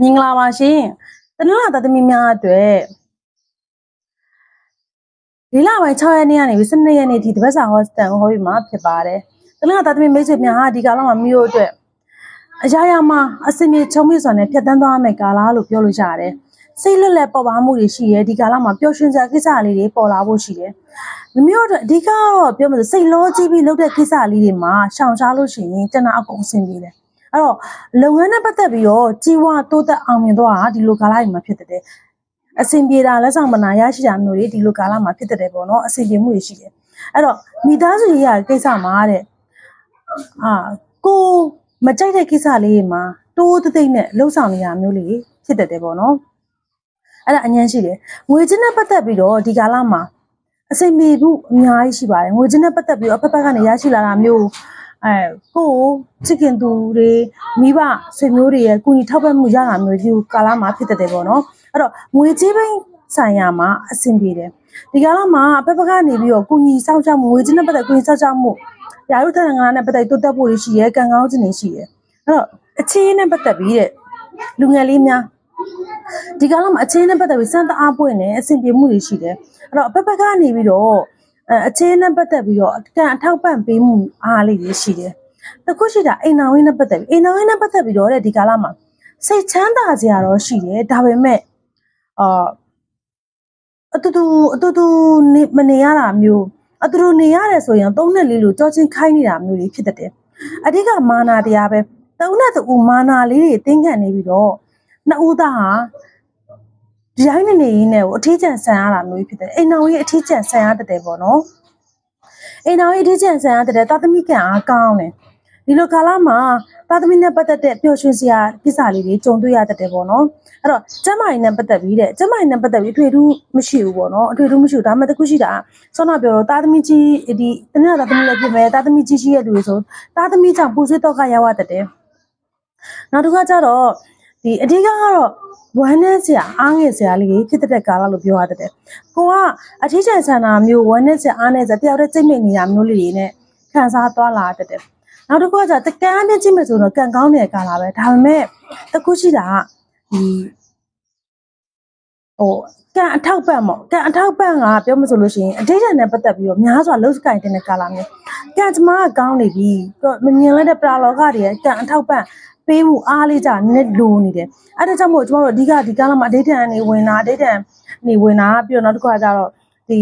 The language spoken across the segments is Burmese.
မင်္ဂလာပါရှင်တနင်္လာသားသမီးများအတွက်ဒီလပိုင်း6ရက်နေ့ကနေပြီး12ရက်နေ့ဒီတပတ်စာဟောစတန်ဟောပြီးမှာဖြစ်ပါတယ်တနင်္လာသားသမီးမိတ်ဆွေများဟာဒီကာလမှာမြို့အတွက်အရာရာမှာအစင်မြေချုံမြစွာနဲ့ဖြတ်တန်းသွားမယ်ကာလလို့ပြောလို့ရတယ်စိတ်လက်လက်ပေါ်ပါမှုတွေရှိရဲဒီကာလမှာပျော်ရွှင်စရာကိစ္စလေးတွေပေါ်လာဖို့ရှိတယ်မမျိုးတို့အဓိကတော့ပြောမှဆိုစိတ်လောကြီးပြီးလုပ်တဲ့ကိစ္စလေးတွေမှာရှောင်ရှားလို့ရှိရင်တဏှာအကုန်အဆင်ပြေတယ် အဲ့တော့လုပ်ငန်းနဲ့ပတ်သက်ပြီးတော့ကြီးဝါတိုးတက်အောင်မြင်သွားတာဒီလိုကာလတွေမှာဖြစ်တဲ့အဆင်ပြေတာလက်ဆောင်မနာရရှိတာမျိုးတွေဒီလိုကာလမှာဖြစ်တဲ့ပေါ့နော်အဆင်ပြေမှုတွေရှိတယ်အဲ့တော့မိသားစုရေးရကိစ္စမှာတဲ့အာကိုမကြိုက်တဲ့ကိစ္စလေးတွေမှာတိုးတိတ်တိတ်နဲ့လှုပ်ဆောင်နေရမျိုးလေးဖြစ်တတ်တယ်ပေါ့နော်အဲ့ဒါအញ្ញမ်းရှိတယ်ငွေချင်းနဲ့ပတ်သက်ပြီးတော့ဒီကာလမှာအဆင်ပြေမှုအများကြီးရှိပါတယ်ငွေချင်းနဲ့ပတ်သက်ပြီးတော့အဖက်ဖက်ကနေရရှိလာတာမျိုး အဲကိုချစ်ခင်သူတွေမိဘဆွေမျိုးတွေရဲ့ကုညီထောက်ပံ့မှုရတာမျိုးဒီကာလမှာဖြစ်တတ်တယ်ပေါ့နော်အဲ့တော့ငွေကြေးပိုင်းဆိုင်ရာမှာအဆင်ပြေတယ်ဒီကာလမှာအဖက်ဖက်ကနေပြီးတော့ကုညီစောင့်ရှောက်မှုငွေကြေးနဲ့ပတ်သက်ကုညီစောင့်ရှောက်မှုရာဟုထဏ္ဍာနဲ့ပတ်သက်တိုးတက်ဖို့ရှိရဲကံကောင်းခြင်းတွေရှိရဲအဲ့တော့အချင်းနဲ့ပတ်သက်ပြီးတဲ့လူငယ်လေးများဒီကာလမှာအချင်းနဲ့ပတ်သက်ပြီးစံတအားပွင့်နေအဆင်ပြေမှုတွေရှိတယ်အဲ့တော့အဖက်ဖက်ကနေပြီးတော့ အဲအချင်းနဲ့ပတ်သက်ပြီးတော့ကံအထောက်ပံ့ပေးမှုအားလေးတွေရှိတယ်တခုရှိတာအိမ်တော်ရင်းနဲ့ပတ်သက်ပြီးအိမ်တော်ရင်းနဲ့ပတ်သက်ပြီးတော့တဲ့ဒီကာလမှာစိတ်ချမ်းသာစရာတော့ရှိတယ်ဒါပေမဲ့အာအတူတူအတူတူနေမနေရတာမျိုးအတူတူနေရတယ်ဆိုရင်သုံးနဲ့လေးလို့ကြောချင်းခိုင်းနေတာမျိုးတွေဖြစ်တတ်တယ်အဓိကမာနာတရားပဲသုံးနဲ့တူမာနာလေးတွေတင်းကန်နေပြီးတော့နှစ်ဦးသားဟာ ဒီတိုင်းနေနေရင်းနဲ့ကိုအထီးကျန်ဆန်ရတာမျိုးဖြစ်တယ်အိမ်တော်ကြီးအထီးကျန်ဆန်ရတတ်တယ်ပေါ့နော်အိမ်တော်ကြီးအထီးကျန်ဆန်ရတတ်တယ်တာသမီကံအားကောင်းတယ်ဒီလိုကာလမှာတာသမီနဲ့ပတ်သက်တဲ့ပျော်ရွှင်စရာကိစ္စလေးတွေကြုံတွေ့ရတတ်တယ်ပေါ့နော်အဲ့တော့ကျမကြီးနဲ့ပတ်သက်ပြီးတဲ့ကျမကြီးနဲ့ပတ်သက်ပြီးအထွေထူးမရှိဘူးပေါ့နော်အထွေထူးမရှိဘူးဒါမှမဟုတ်တစ်ခုရှိတာဆောနာပြောတော့တာသမီကြီးဒီတနင်္လာတာသမီလည်းဖြစ်မယ်တာသမီကြီးရှိရတဲ့လူတွေဆိုတာသမီကြောင့်ပူဆွေးတော့ကရောက်ရတတ်တယ်နောက်တစ်ခါကျတော့ ဒီအဓိကကတော့ဝမ်းနဲ့စရာအားငယ်စရာလေးဖြစ်တဲ့ကာလလို့ပြောရတတ်တယ်ကိုကအထီးကျန်ဆန္ဒမျိုးဝမ်းနဲ့စရာအားနဲ့စရာတယောက်တည်းစိတ်မိတ်နေတာမျိုးလေးတွေနဲ့ခံစားသွားလာတတ်တယ်နောက်တစ်ခုကကျတကန်းပြည့်ကြည့်မယ်ဆိုတော့ကံကောင်းတဲ့ကာလပဲဒါပေမဲ့တခုရှိတာကဒီ ဟိုကံအထောက်ပံ့ပေါ့ကံအထောက်ပံ့ကပြောမဆိုလို့ရှိရင်အတိတ်နဲ့ပတ်သက်ပြီးတော့များစွာလှုပ်စကိုင်တဲ့ကာလမျိုးကံကျမကကောင်းနေပြီမမြင်လိုက်တဲ့ပရာလောကတွေရဲ့ကံအထောက်ပံ့ပေးမှုအားလေးကြနည်းလိုနေတယ်အဲ့ဒါကြောင့်မို့ကျမတို့အဓိကဒီကာလမှာအဒိဋ္ဌံနေဝင်တာအဒိဋ္ဌံနေဝင်တာပြီးတော့နောက်တစ်ခါကျတော့ဒီ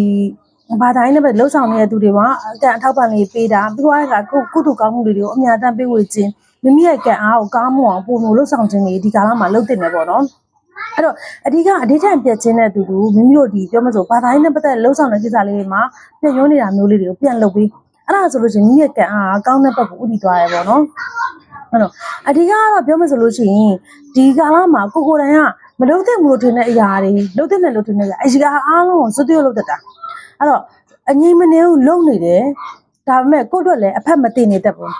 ဘာတိုင်းနဲ့ပဲလှုပ်ဆောင်နေတဲ့သူတွေကအကံအထောက်ပံ့လေးပေးတာပြီးတော့ကကုကုသိုလ်ကောင်းမှုတွေကိုအများတန်းပေးဝေခြင်းမိမိရဲ့ကံအားကိုကောင်းမှုအောင်ပုံလို့လှုပ်ဆောင်ခြင်းတွေဒီကာလမှာလုပ်တင်နေပေါ့နော် အဲ့တော့အဓိကအဓိဋ္ဌံပြတ်ခြင်းတဲ့သူတို့မိမိတို့ဒီပြောမစို့ဘာတိုင်းနဲ့ပတ်သက်လှုပ်ဆောင်တဲ့ကိစ္စလေးတွေမှာပြည့်ရုံးနေတာမျိုးလေးတွေကိုပြန်လုပ်ပြီးအဲ့ဒါဆိုလို့ရှိရင်မိမိရဲ့ကံအားကောင်းတဲ့ဘက်ကိုဥတည်သွားရပေါ့နော်အဲ့တော့အဓိကကတော့ပြောမဆိုလို့ရှိရင်ဒီကာလမှာကိုကိုတိုင်ကမလုပ်တဲ့မလို့ထင်တဲ့အရာတွေလုပ်တဲ့နဲ့လုပ်တဲ့နဲ့အရာအားလုံးကိုစွတ်သွေးလုပ်တတ်တာအဲ့တော့အငြိမ်မနေဘူးလုံနေတယ်ဒါပေမဲ့ကိုယ့်အတွက်လည်းအဖက်မတင်နေတတ်ဘူး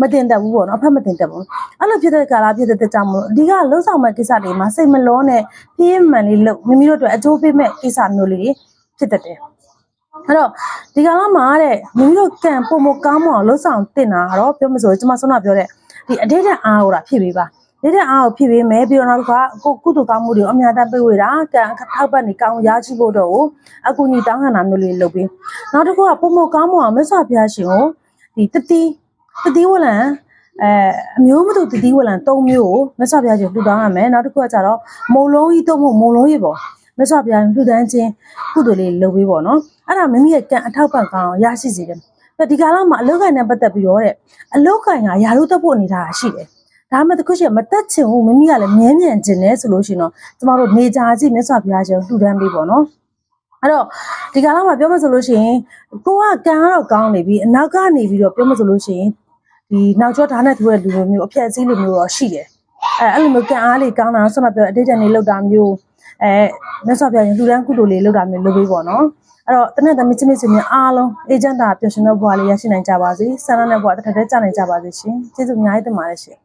မတင်တတ်ဘူးပေါ့နော်အဖက်မတင်တတ်ဘူးအဲ့လိုဖြစ်တဲ့ကာလဖြစ်တဲ့ကြောင့်မလို့အဓိကလှုပ်ဆောင်မဲ့ကိစ္စတွေမှာစိတ်မလောနဲ့ပြင်းမှန်လေးလှုပ်မိမိတို့အတွက်အကျိုးပေးမဲ့ကိစ္စမျိုးလေးဖြစ်တတ်တယ်အဲ့တော့ဒီကာလမှာတဲ့မိမိတို့ကံပုံမကောင်းမအောင်လှုပ်ဆောင်တင်တာကတော့ပြောမစို့ကျွန်မဆုံးတာပြောတဲ့ဒီအတိတ်တဲ့အားကိုတာဖြစ်ပေးပါနေတဲ့အားကိုဖြစ်ပေးမယ်ပြီးတော့နောက်ကကိုကုသကောင်းမှုတွေအများတန်းပေးဝေတာကံထောက်ပတ်နေကောင်းရရှိဖို့တော့အကူညီတောင်းခံတာမျိုးလေးလုပ်ပြီးနောက်တစ်ခုကပုံမကောင်းမှုအောင်မဆွဖျားရှင်ကိုဒီတတိ တတိဝလံအဲအမျိုးမတူတတိဝလံ၃မျိုးကိုမဆွဖျားရှင်လှူတောင်းရမယ်နောက်တစ်ခုကကြတော့မုံလုံးကြီးတော့မုံလုံးကြီးပေါ့မဆွဖျားလှူဒန်းခြင်းကုသိုလ်လေးလုပ်ပေးပေါ့နော်အဲ့ဒါမိမိရဲ့ကံအထောက်ပံ့ကောင်းရရှိစေတယ်ဒီကာလမှာအလုတ်ကိုင်နဲ့ပတ်သက်ပြီးတော့တဲ့အလုတ်ကိုင်ကယာရုတက်ဖို့အနေထားရှိတယ်ဒါမှတခုရှိမတက်ချင်ဘူးမိမိကလည်းမြဲမြံခြင်းနဲ့ဆိုလို့ရှိရင်တော့ကျမတို့နေကြကြည့်မြတ်စွာဘုရားရှင်လှူဒန်းပေးပေါ့နော်အဲ့တော့ဒီကာလမှာပြောမဆိုလို့ရှိရင်ကိုကကံကတော့ကောင်းနေပြီအနောက်ကနေပြီးတော့ပြောမဆိုလို့ရှိရင် ဒီနောက်ကျောဓာတ်နဲ့ထိုးတဲ့လူလိုမျိုးအဖြတ်စည်းလိုမျိုးတော့ရှိတယ်အဲအဲ့လိုမျိုးကံအားလေးကောင်းတာဆက်မပြောအတိတ်တန်လေးလောက်တာမျိုးအဲမြတ်စွာဘုရားရှင်လှူဒန်းကုသိုလ်လေးလောက်တာမျိုးလုပ်ပေးပေါ့နော်အဲ့တော့တနက်သမီးချင်းမချင်းများအားလုံးအေဂျင့်တာပျော်ရွှင်တဲ့ဘဝလေးရရှိနိုင်ကြပါစေဆန္ဒနဲ့ဘဝတစ်ထက်တည်းကြာနိုင်ကြပါစေရှင်ကျေးဇူးအများကြီးတင်ပါတယ်ရှင်